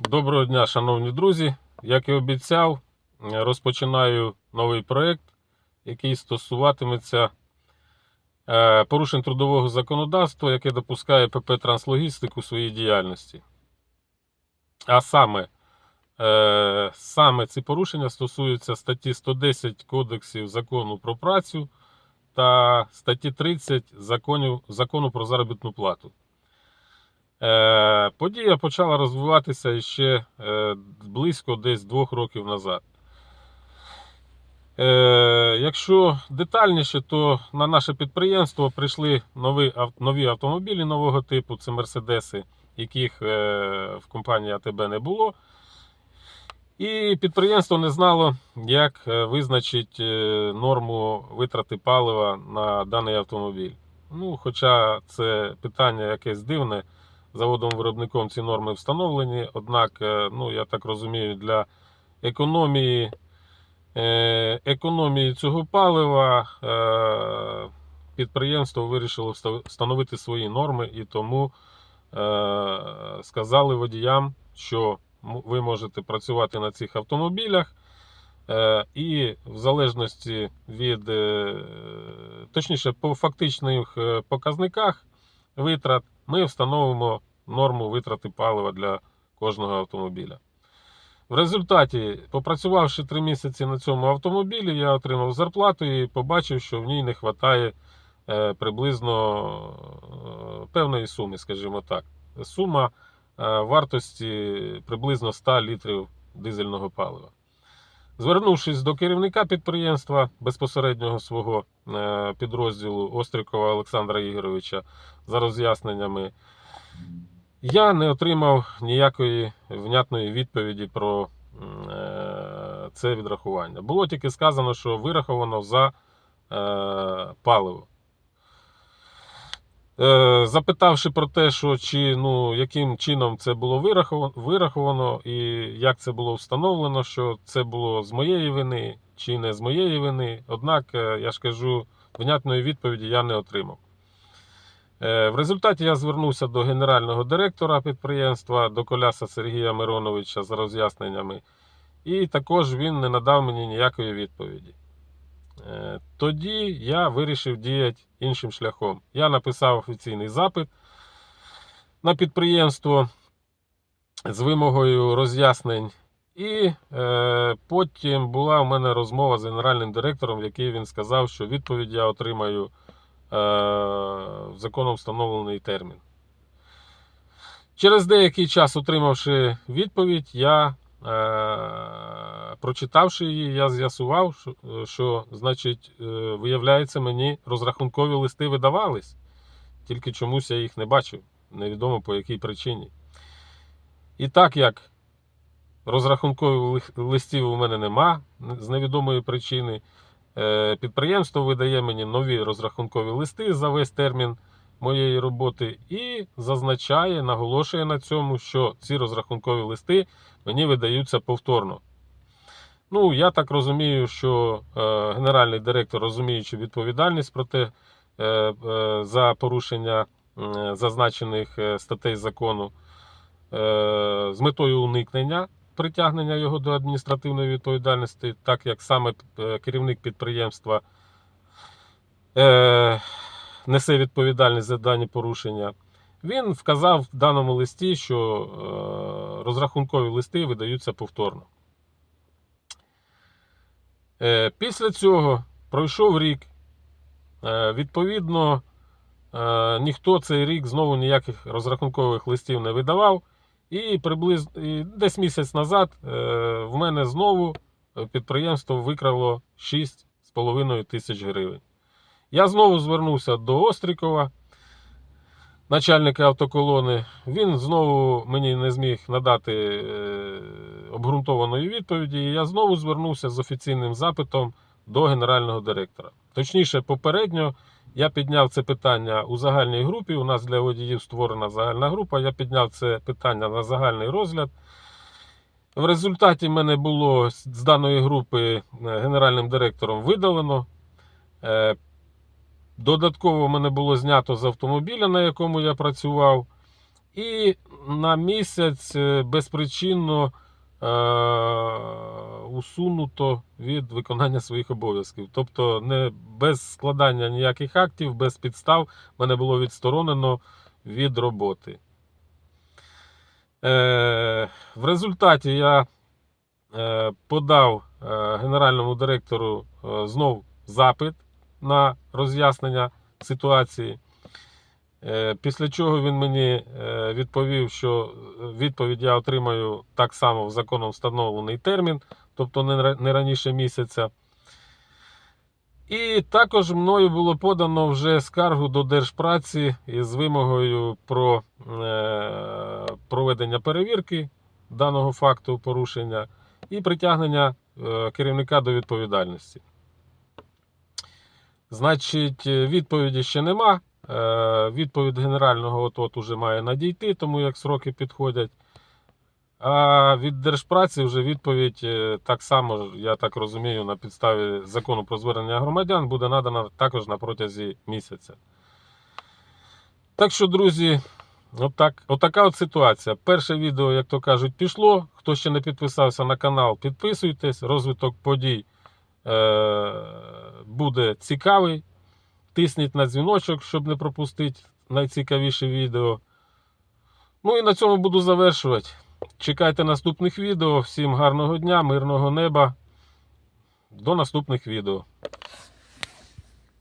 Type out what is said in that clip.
Доброго дня, шановні друзі. Як і обіцяв, е, розпочинаю новий проєкт, який стосуватиметься е, порушень трудового законодавства, яке допускає ПП Транслогістик у своїй діяльності. А саме, е, саме ці порушення стосуються статті 110 Кодексів закону про працю та статті 30 законів, закону про заробітну плату. Е, подія почала розвиватися ще е, близько десь двох років назад. Е, якщо детальніше, то на наше підприємство прийшли нові, нові автомобілі нового типу, це Мерседеси, яких в компанії АТБ не було. І підприємство не знало, як визначити е, норму витрати палива на даний автомобіль. Ну, хоча це питання якесь дивне, заводом-виробником ці норми встановлені, однак, е, ну, я так розумію, для економії, е, економії цього палива е, підприємство вирішило встановити свої норми і тому сказали водіям, що ви можете працювати на цих автомобілях. І в залежності від, точніше, по фактичних показниках витрат, ми встановимо норму витрати палива для кожного автомобіля. В результаті, попрацювавши три місяці на цьому автомобілі, я отримав зарплату і побачив, що в ній не вистачає е, приблизно е, певної суми, скажімо так. Сума е, вартості приблизно 100 літрів дизельного палива. Звернувшись до керівника підприємства безпосереднього свого підрозділу Острікова Олександра Ігоровича за роз'ясненнями, я не отримав ніякої внятної відповіді про е, це відрахування. Було тільки сказано, що вираховано за е, паливо. Е, Запитавши про те, що чи ну, яким чином це було вираховано, і як це було встановлено, що це було з моєї вини чи не з моєї вини. Однак, я ж кажу, внятної відповіді я не отримав. Е, В результаті я звернувся до генерального директора підприємства, до Коляса Сергія Мироновича за роз'ясненнями, і також він не надав мені ніякої відповіді. Е, Тоді я вирішив діяти іншим шляхом. Я написав офіційний запит на підприємство з вимогою роз'яснень. І е, потім була у мене розмова з генеральним директором, в якій він сказав, що відповідь я отримаю законом встановлений термін. Через деякий час, отримавши відповідь, я, е, прочитавши її, я з'ясував, що, що значить, е, виявляється, мені розрахункові листи видавались, тільки чомусь я їх не бачив, невідомо по якій причині. І так як розрахункових листів у мене нема з невідомої причини, е, підприємство видає мені нові розрахункові листи за весь термін моєї роботи і зазначає, наголошує на цьому, що ці розрахункові листи мені видаються повторно. Ну, я так розумію, що е, генеральний директор, розуміючи відповідальність про те, е, е, за порушення е, зазначених е, статей закону, е, з метою уникнення притягнення його до адміністративної відповідальності, так як саме е, керівник підприємства е, несе відповідальність за дані порушення, він вказав в даному листі, що е, розрахункові листи видаються повторно. Е, Після цього пройшов рік. Е, Відповідно, е, ніхто цей рік знову ніяких розрахункових листів не видавав. І приблизно і десь місяць назад е, в мене знову е, підприємство викрало 6,5 тисяч гривень. Я знову звернувся до Острікова, начальника автоколони. Він знову мені не зміг надати е, обґрунтованої відповіді. І я знову звернувся з офіційним запитом до генерального директора. Точніше, попередньо я підняв це питання у загальній групі. У нас для водіїв створена загальна група. Я підняв це питання на загальний розгляд. В результаті мене було з даної групи е, генеральним директором видалено. Е, Додатково мене було знято з автомобіля, на якому я працював. І на місяць е, безпричинно усунуто від виконання своїх обов'язків. Тобто, не без складання ніяких актів, без підстав мене було відсторонено від роботи. Е, в результаті я е, подав е, генеральному директору е, знов запит на роз'яснення ситуації. Е, Після чого він мені е, відповів, що відповідь я отримаю так само в законом встановлений термін, тобто не раніше місяця. І також мною було подано вже скаргу до Держпраці із вимогою про е, проведення перевірки даного факту порушення і притягнення е, керівника до відповідальності. Значить, е, відповіді ще нема. Е, Відповідь генерального от от уже має надійти, тому як сроки підходять. А від Держпраці вже відповідь е, так само, я так розумію, на підставі закону про звернення громадян буде надана також на протязі місяця. Так що, друзі, отак, отака от ситуація. Перше відео, як то кажуть, пішло. Хто ще не підписався на канал, підписуйтесь. Розвиток подій е, буде цікавий. Тисніть на дзвіночок, щоб не пропустити найцікавіше відео. Ну і на цьому буду завершувати. Чекайте наступних відео. Всім гарного дня, мирного неба. До наступних відео.